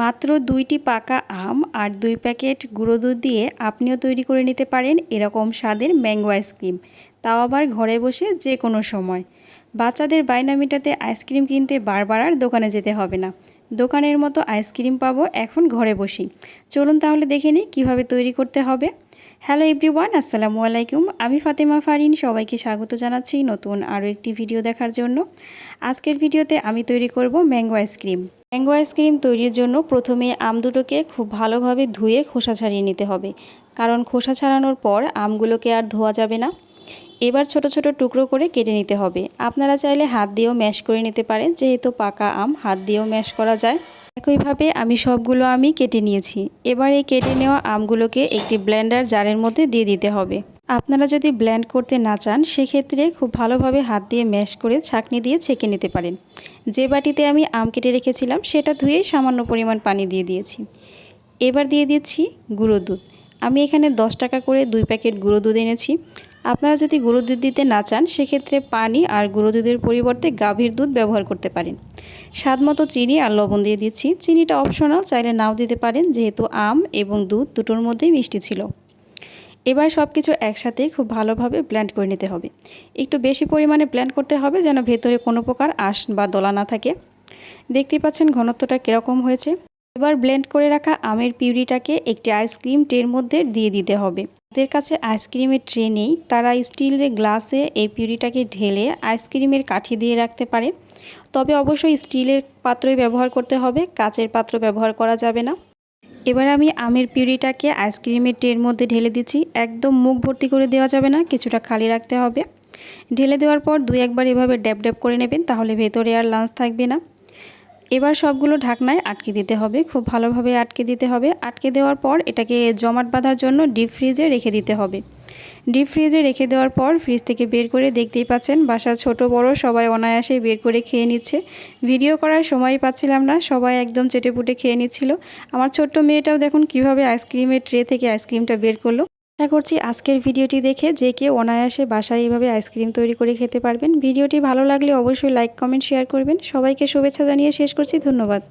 মাত্র দুইটি পাকা আম আর দুই প্যাকেট গুঁড়ো দুধ দিয়ে আপনিও তৈরি করে নিতে পারেন এরকম স্বাদের ম্যাঙ্গো আইসক্রিম। তাও আবার ঘরে বসে যে কোনো সময়। বাচ্চাদের বায়না মেটাতে আইসক্রিম কিনতে বারবার আর দোকানে যেতে হবে না। দোকানের মতো আইসক্রিম পাবো এখন ঘরে বসেই। চলুন তাহলে দেখে নিই কীভাবে তৈরি করতে হবে। হ্যালো এভরিওয়ান, আসসালামু আলাইকুম। আমি ফাতেমা ফারিন, সবাইকে স্বাগত জানাচ্ছি নতুন আরও একটি ভিডিও দেখার জন্য। আজকের ভিডিওতে আমি তৈরি করব ম্যাঙ্গো আইসক্রিম। ম্যাঙ্গো আইসক্রিম তৈরির জন্য প্রথমে আম দুটোকে খুব ভালোভাবে ধুয়ে খোসা ছাড়িয়ে নিতে হবে। কারণ খোসা ছাড়ানোর পর আমগুলোকে আর ধোয়া যাবে না। এবার ছোট ছোট টুকরো করে কেটে নিতে হবে। আপনারা চাইলে হাত দিয়েও ম্যাশ করে নিতে পারেন, যেহেতু পাকা আম, হাত দিয়েও ম্যাশ করা যায়। একইভাবে আমি সবগুলো আমি কেটে নিয়েছি। এবার এই কেটে নেওয়া আমগুলোকে একটি ব্লেন্ডার জারের মধ্যে দিয়ে দিতে হবে। আপনারা যদি ব্লেন্ড করতে না চান, সেক্ষেত্রে খুব ভালোভাবে হাত দিয়ে ম্যাশ করে ছাঁকনি দিয়ে ছেঁকে নিতে পারেন। যে বাটিতে আমি আম কেটে রেখেছিলাম, সেটা ধুয়েই সামান্য পরিমাণ পানি দিয়ে দিয়েছি। এবার দিয়ে দিচ্ছি গুঁড়ো দুধ। আমি এখানে দশ টাকা করে দুই প্যাকেট গুঁড়ো দুধ এনেছি। আপনারা যদি গুঁড়ো দুধ দিতে না চান, সেক্ষেত্রে পানি আর গুঁড়ো দুধের পরিবর্তে গাভীর দুধ ব্যবহার করতে পারেন। স্বাদ মতো চিনি আর লবণ দিয়ে দিচ্ছি। চিনিটা অপশনাল চাইলে নাও দিতে পারেন, যেহেতু আম এবং দুধ দুটোর মধ্যেই মিষ্টি ছিল। এবার সব কিছু একসাথে খুব ভালোভাবে ব্ল্যান্ড করে নিতে হবে। একটু বেশি পরিমাণে ব্ল্যান্ড করতে হবে যেন ভেতরে কোনো প্রকার আঁশ বা দলা না থাকে। দেখতে পাচ্ছেন ঘনত্বটা কীরকম হয়েছে। এবার ব্লেন্ড করে রাখা আমের পিউরিটাকে একটি আইসক্রিম ট্রের মধ্যে দিয়ে দিতে হবে। যাদের কাছে আইসক্রিমের ট্রে নেই, তারা স্টিলের গ্লাসে এই পিউরিটাকে ঢেলে আইসক্রিমের কাঠি দিয়ে রাখতে পারে। তবে অবশ্যই স্টিলের পাত্রই ব্যবহার করতে হবে, কাচের পাত্র ব্যবহার করা যাবে না। এবার আমি আমের পিউরিটাকে আইসক্রিমের ট্রের মধ্যে ঢেলে দিচ্ছি। একদম মুখ ভর্তি করে দেওয়া যাবে না, কিছুটা খালি রাখতে হবে। ঢেলে দেওয়ার পর দুই একবার এভাবে ড্যাব ড্যাব করে নেবেন, তাহলে ভেতরে আর লাঞ্চ থাকবে না। এবার সবগুলো ঢাকনায় আটকে দিতে হবে, খুব ভালোভাবে আটকে দিতে হবে। আটকে দেওয়ার পর এটাকে জমাট বাঁধার জন্য ডিপ ফ্রিজে রেখে দিতে হবে। ডিপ ফ্রিজে রেখে দেওয়ার পর ফ্রিজ থেকে বের করে দেখতেই পাচ্ছেন বাসার ছোট বড় সবাই অনায়াসে বের করে খেয়ে নিচ্ছে। ভিডিও করার সময় পাচ্ছিলাম না, সবাই একদম চেটেপুটে খেয়ে নিচ্ছিল। আমার ছোট্ট মেয়েটাও দেখুন কীভাবে আইসক্রিমের ট্রে থেকে আইসক্রিমটা বের করল। আশা করছি আজকের ভিডিওটি দেখে যে কেউ অনায়াসে বাসায় এভাবে আইসক্রিম তৈরি করে খেতে পারবেন। ভিডিওটি ভালো লাগলে অবশ্যই লাইক, কমেন্ট, শেয়ার করবেন। সবাইকে শুভেচ্ছা জানিয়ে শেষ করছি। ধন্যবাদ।